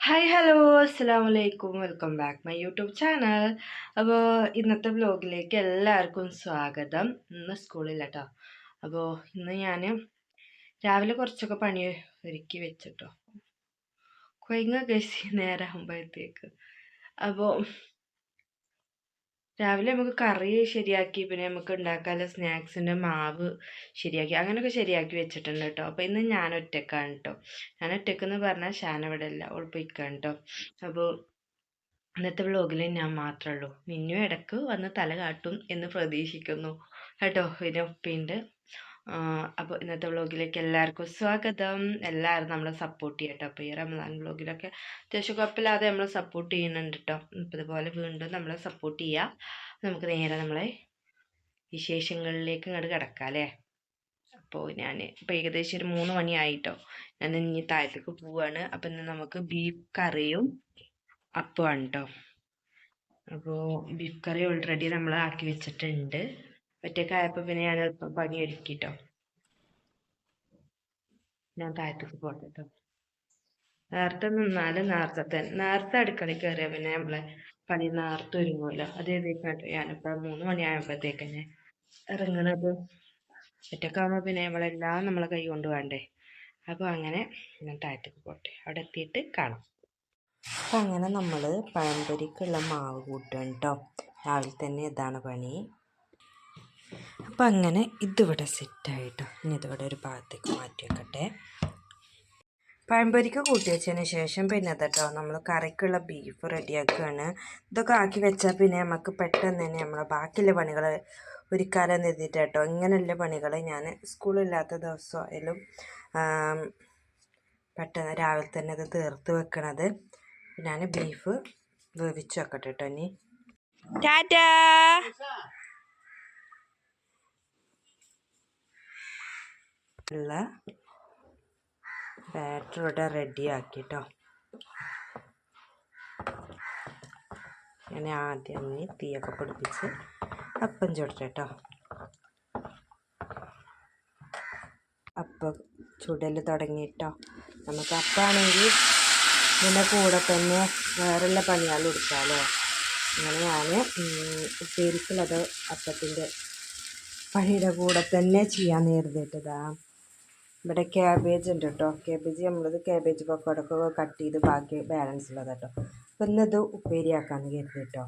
Hi hello അസ്സാം വലൈക്കും welcome back my YouTube channel അപ്പോൾ ഇന്നത്തെ വ്ലോഗിലേക്ക് എല്ലാവർക്കും സ്വാഗതം. ഇന്ന് സ്കൂളില്ല കേട്ടോ അപ്പോൾ ഇന്ന് ഞാൻ രാവിലെ കുറച്ചൊക്കെ പണി ഒരുക്കി വെച്ചിട്ടോ. കൊയങ്ങ കഴിച്ച് നേരാകുമ്പോഴത്തേക്ക് അപ്പോൾ രാവിലെ നമുക്ക് കറി ശരിയാക്കി പിന്നെ നമുക്ക് ഉണ്ടാക്കാനുള്ള സ്നാക്സിന്റെ മാവ് ശരിയാക്കി അങ്ങനെയൊക്കെ ശരിയാക്കി വെച്ചിട്ടുണ്ട് കേട്ടോ. അപ്പോൾ ഇന്ന് ഞാൻ ഒറ്റക്കാണ് കേട്ടോ. ഞാൻ ഒറ്റക്കെന്ന് പറഞ്ഞാൽ ഷാൻ ഇവിടെ ഇല്ല ഉൾപ്പിക്കാൻ കേട്ടോ. അപ്പോൾ ഇന്നത്തെ വ്ളോഗിൽ ഞാൻ മാത്രമേ ഉള്ളൂ. മിന്നു ഇടയ്ക്ക് വന്ന് തല കാട്ടും എന്ന് പ്രതീക്ഷിക്കുന്നു കേട്ടോ. പിന്നെ ഉപ്പയുണ്ട്. അപ്പോൾ ഇന്നത്തെ വ്ളോഗിലേക്ക് എല്ലാവർക്കും സ്വാഗതം. എല്ലാവരും നമ്മളെ സപ്പോർട്ട് ചെയ്യട്ടോ. അപ്പോൾ ഈ റമദാൻ വ്ളോഗിലൊക്കെ അത്യാവശ്യം കുഴപ്പമില്ലാതെ നമ്മൾ സപ്പോർട്ട് ചെയ്യുന്നുണ്ട് കേട്ടോ അപ്പോൾ ഇതുപോലെ വീണ്ടും നമ്മളെ സപ്പോർട്ട് ചെയ്യുക നമുക്ക് നേരെ നമ്മളെ വിശേഷങ്ങളിലേക്ക് ഇങ്ങോട്ട് കിടക്കാം അല്ലേ? അപ്പോൾ ഞാൻ ഇപ്പോൾ ഏകദേശം ഒരു മൂന്ന് മണിയായിട്ടോ ഞാൻ ഇനി താഴത്തേക്ക് പോവാണ്. അപ്പം ഇന്ന് നമുക്ക് ബീഫ് കറിയും അപ്പമാണ് കേട്ടോ അപ്പോൾ ബീഫ് കറി ഓൾറെഡി നമ്മൾ ആക്കി വെച്ചിട്ടുണ്ട്. ഒറ്റക്കായപ്പോൾ പിന്നെ ഞാൻ അല്പം പണി ഒരുക്കിട്ടോ ഞാൻ താഴത്തേക്ക് പോട്ടെട്ടോ. നേരത്തെ നിന്നാലും നേരത്തെ തന്നെ നേരത്തെ അടുക്കളയിൽ കയറിയാൽ പിന്നെ നമ്മളെ പണി നേരത്തെ ഒരുങ്ങുമല്ലോ. അത് എഴുതിക്കാട്ടോ ഞാനിപ്പോൾ മൂന്ന് മണിയായപ്പോഴത്തേക്ക് തന്നെ ഇറങ്ങണത്. ഒറ്റക്കാകുമ്പോൾ പിന്നെ നമ്മളെല്ലാം നമ്മളെ കൈ കൊണ്ട് വേണ്ടേ. അപ്പോൾ അങ്ങനെ ഞാൻ താഴത്തേക്ക് പോട്ടെ. അവിടെ എത്തിയിട്ട് കാണാം. അപ്പോൾ അങ്ങനെ നമ്മൾ പഴംപൊരിക്കുള്ള മാവ് കൂട്ടുകയാണ് കേട്ടോ രാവിലെ തന്നെ ഇതാണ് പണി. അപ്പം അങ്ങനെ ഇതിവിടെ സെറ്റായിട്ടോ. ഇനി ഇതിവിടെ ഒരു ഭാഗത്തേക്ക് മാറ്റി വെക്കട്ടെ പഴംപൊരിക്ക് കൂട്ടി വെച്ചതിന് ശേഷം പിന്നെ കേട്ടോ നമ്മൾ കറിക്കുള്ള ബീഫ് റെഡിയാക്കുകയാണ്. ഇതൊക്കെ ആക്കി വെച്ചാൽ പിന്നെ നമുക്ക് പെട്ടെന്ന് തന്നെ നമ്മളെ ബാക്കിയുള്ള പണികൾ ഒരുക്കാലം എഴുതിയിട്ട് കേട്ടോ ഇങ്ങനെയുള്ള പണികൾ ഞാൻ സ്കൂളില്ലാത്ത ദിവസമായാലും പെട്ടെന്ന് രാവിലെ തന്നെ ഇത് തീർത്ത് വെക്കണത്. ഞാൻ ബീഫ് വേവിച്ച് വെക്കട്ടെ കേട്ടോ ഇനി. ടാറ്റാ! ഉള്ള ബാറ്റർ ഇവിടെ റെഡി ആക്കിട്ടോ. ഞാൻ ആദ്യം ഒന്ന് തീയൊക്കെ പിടിപ്പിച്ച് അപ്പം ചുടട്ടെ കേട്ടോ അപ്പം ചുടൽ തുടങ്ങിയിട്ടോ നമുക്ക് അപ്പാണെങ്കിൽ ഇതിന്റെ കൂടെ തന്നെ വേറെയുള്ള പണിയാലും എടുക്കാമല്ലോ അങ്ങനെ ഞാൻ ഉപ്പേരിക്കുള്ളത് അപ്പത്തിന്റെ പണിയുടെ കൂടെ തന്നെ ചെയ്യാൻ നേരിട്ടിട്ടതാ ഇവിടെ ക്യാബേജ് ഉണ്ട് കേട്ടോ. ക്യാബേജ് നമ്മളത് ക്യാബേജ് പക്കോടൊക്കെ കട്ട് ചെയ്ത് ബാക്കി ബാലൻസ് ഉള്ളത് കേട്ടോ. അപ്പം ഇന്നത് ഉപ്പേരിയാക്കാമെന്ന് കരുതി കേട്ടോ.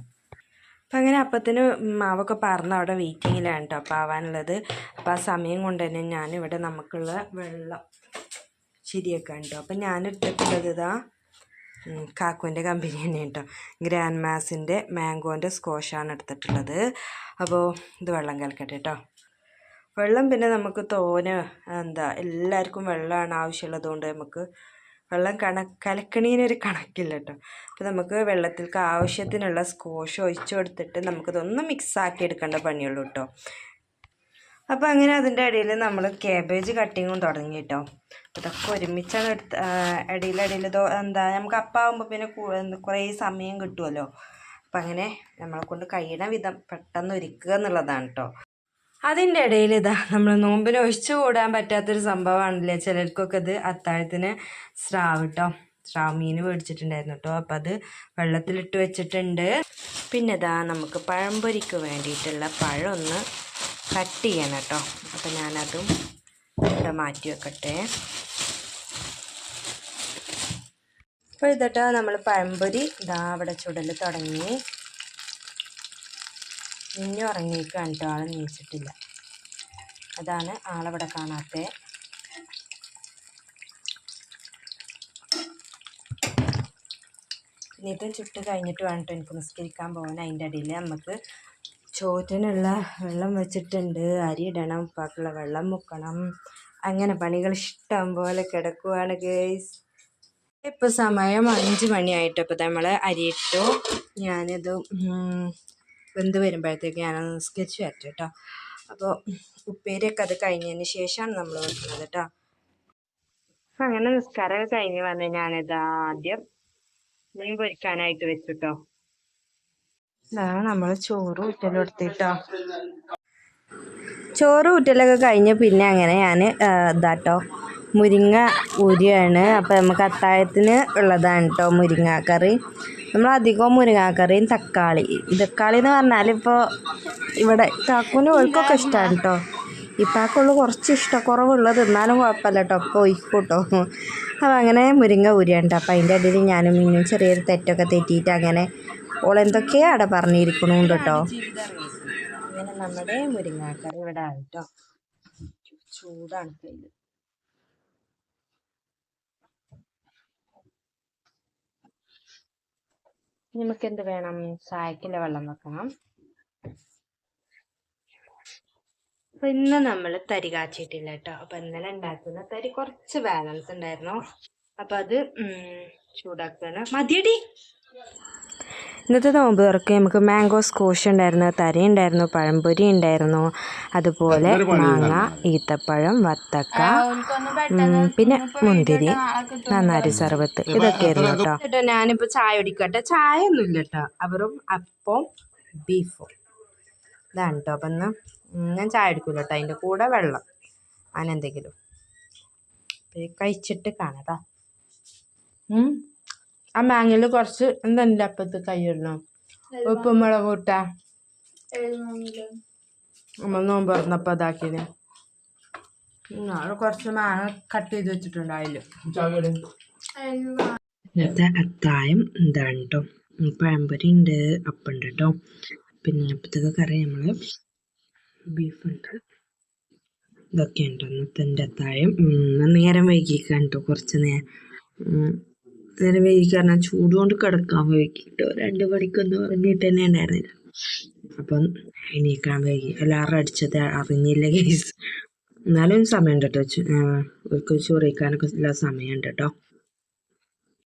അപ്പം അങ്ങനെ അപ്പത്തിന് മാവൊക്കെ പറന്ന് അവിടെ വെയിറ്റിങ്ങിലാണ് കേട്ടോ അപ്പം ആവാനുള്ളത് അപ്പം ആ സമയം കൊണ്ട് തന്നെ ഞാനിവിടെ നമുക്കുള്ള വെള്ളം ശരിയാക്കാൻ കേട്ടോ. അപ്പം ഞാൻ എടുത്തിട്ടുള്ളത് ഇതാ കാക്കുവിന്റെ കമ്പനി തന്നെ കേട്ടോ. ഗ്രാൻഡ് മാസിന്റെ മാംഗോന്റെ സ്കോഷാണ് എടുത്തിട്ടുള്ളത്. അപ്പോൾ ഇത് വെള്ളം കലക്കട്ടെ കേട്ടോ. വെള്ളം പിന്നെ നമുക്ക് തോന എന്താ എല്ലാവർക്കും വെള്ളമാണ് ആവശ്യമുള്ളത് കൊണ്ട് നമുക്ക് വെള്ളം കണ കലക്കണീനൊരു കണക്കില്ല കേട്ടോ അപ്പോൾ നമുക്ക് വെള്ളത്തിൽക്ക് ആവശ്യത്തിനുള്ള സ്കോഷ് ഒഴിച്ചു കൊടുത്തിട്ട് നമുക്കിതൊന്ന് മിക്സ് ആക്കി എടുക്കേണ്ട പണിയുള്ളൂ കേട്ടോ അപ്പോൾ അങ്ങനെ അതിന്റെ ഇടയിൽ നമ്മൾ കാബേജ് കട്ടിങ്ങും തുടങ്ങി കേട്ടോ ഇതൊക്കെ ഒരുമിച്ചാണ് എടുത്ത് ഇടയിലിടയിൽ എന്താ നമുക്ക് അപ്പാവുമ്പോൾ പിന്നെ കുറേ സമയം കിട്ടുമല്ലോ അപ്പം അങ്ങനെ നമ്മളെ കൊണ്ട് കഴിയണ വിധം പെട്ടെന്ന് ഒരുക്കുക എന്നുള്ളതാണ് കേട്ടോ അതിന്റെ ഇടയിൽ ഇതാ നമ്മൾ നോമ്പിന് ഒഴിച്ചു കൂടാൻ പറ്റാത്തൊരു സംഭവമാണല്ലേ ചിലർക്കൊക്കെ ഇത് അത്താഴത്തിന് സ്രാവ് കേട്ടോ സ്രാവ് മീൻ മേടിച്ചിട്ടുണ്ടായിരുന്നു കേട്ടോ അപ്പം അത് വെള്ളത്തിലിട്ട് വെച്ചിട്ടുണ്ട്. പിന്നെ ഇതാ നമുക്ക് പഴംപൊരിക്ക് വേണ്ടിയിട്ടുള്ള പഴം ഒന്ന് കട്ട് ചെയ്യണം കേട്ടോ അപ്പം ഞാനതും ഇവിടെ മാറ്റി വെക്കട്ടെ. അപ്പോൾ ഇതട്ടോ നമ്മൾ പഴംപൊരി ഇതാ അവിടെ ചുടൽ തുടങ്ങി. ഇനി ഉറങ്ങിയിരിക്കുകയാണ് കേട്ടോ ആളെ നീച്ചിട്ടില്ല. അതാണ് ആളവിടെ കാണാത്തത് പിന്നെ ഇതും ചുട്ട് കഴിഞ്ഞിട്ട് വേണം കേട്ടോ എനിക്ക് നിസ്കരിക്കാൻ പോകാൻ അതിന്റെ ഇടയിൽ നമുക്ക് ചോറ്റിനുള്ള വെള്ളം വെച്ചിട്ടുണ്ട്. അരി ഇടണം ഉപ്പാക്കുള്ള വെള്ളം മുക്കണം. അങ്ങനെ പണികൾ ഇഷ്ടം പോലെ കിടക്കുവാണ് ഗേസ്. ഇപ്പോൾ സമയം അഞ്ച് മണിയായിട്ട് ഇപ്പോൾ നമ്മൾ അരിയിട്ടു ഞാനിത് വെന്ത് വരുമ്പോഴത്തേക്ക് ഞാൻ സ്കെച്ച് വരട്ടെ കേട്ടോ അപ്പോൾ ഉപ്പേരിയൊക്കെ അത് കഴിഞ്ഞതിന് ശേഷമാണ് നമ്മൾ വെക്കുന്നത് കേട്ടോ അങ്ങനെ നിസ്കാരമൊക്കെ കഴിഞ്ഞ് വന്ന് ഞാനിത് ആദ്യം മീൻ പൊരിക്കാനായിട്ട് വെച്ചിട്ടോ ഇതാണ് നമ്മൾ ചോറ് ഊറ്റലെടുത്തിട്ടോ ചോറ് ഊറ്റലൊക്കെ കഴിഞ്ഞ് പിന്നെ അങ്ങനെ ഞാൻ ഇതാട്ടോ മുരിങ്ങ ഊരിയാണ്. അപ്പോൾ നമുക്ക് അത്താഴത്തിന് ഉള്ളതാണ് കേട്ടോ മുരിങ്ങ കറി. നമ്മൾ അധികവും മുരിങ്ങാക്കറിയും തക്കാളി. തക്കാളി എന്ന് പറഞ്ഞാൽ ഇപ്പോൾ ഇവിടെ താക്കൂന് ഒഴുക്കൊക്കെ ഇഷ്ടമാണ് കേട്ടോ ഇപ്പാക്കുള്ളൂ കുറച്ച് ഇഷ്ടക്കുറവുള്ളത് എന്നാലും കുഴപ്പമില്ല കേട്ടോ ഒക്കെ ഒഴിക്കൂട്ടോ അപ്പോൾ അങ്ങനെ മുരിങ്ങ ഉരിയുണ്ട് അപ്പോൾ അതിന്റെ ഇടയിൽ ഞാനും ഇന്നും ചെറിയൊരു തെറ്റൊക്കെ തെറ്റിയിട്ട് അങ്ങനെ ഓളെന്തൊക്കെയാണ് അവിടെ പറഞ്ഞിരിക്കണുണ്ട് കേട്ടോ അങ്ങനെ നമ്മുടെ മുരിങ്ങാക്കറി ഇവിടെ ആണ് കേട്ടോ ചൂടാണ് കയ്യിൽ നമുക്ക് എന്ത് വേണം? ചായക്കിന്റെ വെള്ളം വെക്കണം. അപ്പൊ ഇന്ന് നമ്മൾ തരി കാച്ചിട്ടില്ല കേട്ടോ. അപ്പൊ ഇന്നലെ ഉണ്ടാക്കുന്ന തരി കുറച്ച് ബാലൻസ് ഉണ്ടായിരുന്നു. അപ്പൊ അത് ഉം, ചൂടാക്കുകയാണ് മതിയടി. ഇന്നത്തെ നോമ്പ് തുറക്ക് നമുക്ക് മാംഗോ സ്കോഷ് ഉണ്ടായിരുന്നു തരി ഉണ്ടായിരുന്നു പഴംപൊരി ഉണ്ടായിരുന്നു. അതുപോലെ മാങ്ങ ഈത്തപ്പഴം വത്തക്ക പിന്നെ മുന്തിരി നന്നാരി സർബത്ത് ഇതൊക്കെയായിരുന്നു കേട്ടോ. കേട്ടോ ഞാനിപ്പോൾ ചായ കുടിക്കട്ടെ. ചായ ഒന്നും ഇല്ല കേട്ടോ. അവരും അപ്പം ബീഫും ഇതാണ് കേട്ടോ. അപ്പം ഞാൻ ചായ എടുക്കൂല കേട്ടോ. അതിന്റെ കൂടെ വെള്ളം. അങ്ങനെ എന്തെങ്കിലും ഇത് കഴിച്ചിട്ട് കാണാം ഉം. ആ മാങ്ങയിൽ കുറച്ച് എന്തെങ്കിലും അപ്പത്ത് കൈയിടണം ഉപ്പും മുളക് കൂട്ട നമ്മൾ നോമ്പ് തുറന്നപ്പോൾ ഇതാക്കിയത് അവിടെ കുറച്ച് മാങ്ങ കട്ട് ചെയ്ത് വെച്ചിട്ടുണ്ട് അതിൽ ഇന്നത്തെ അത്തായം എന്താണ് കേട്ടോ പഴംപൊരി ഉണ്ട് അപ്പുണ്ട് കേട്ടോ പിന്നെ അപ്പത്തൊക്കെ കറി നമ്മൾ ബീഫുണ്ട് ഇതൊക്കെ ഉണ്ട് ഇന്നത്തെ എന്റെ അത്തായം നേരം വൈകിക്കാൻ കേട്ടോ കുറച്ച് നേരം നേരം വൈകി കാരണം ചൂട് കൊണ്ട് കിടക്കാൻ വൈകിട്ട്. കേട്ടോ രണ്ട് മണിക്കൊന്നും ഉറങ്ങിയിട്ട് തന്നെ ഉണ്ടായിരുന്നില്ല. അപ്പം എണീക്കാൻ വൈകി. എല്ലാവരും അടിച്ചത് അറിഞ്ഞില്ല കേസ് എന്നാലും സമയം ഉണ്ട് കേട്ടോ. ഒരു ആ, അവർക്ക് ചോറ് കഴിക്കാനൊക്കെ എല്ലാ സമയമുണ്ട് കേട്ടോ.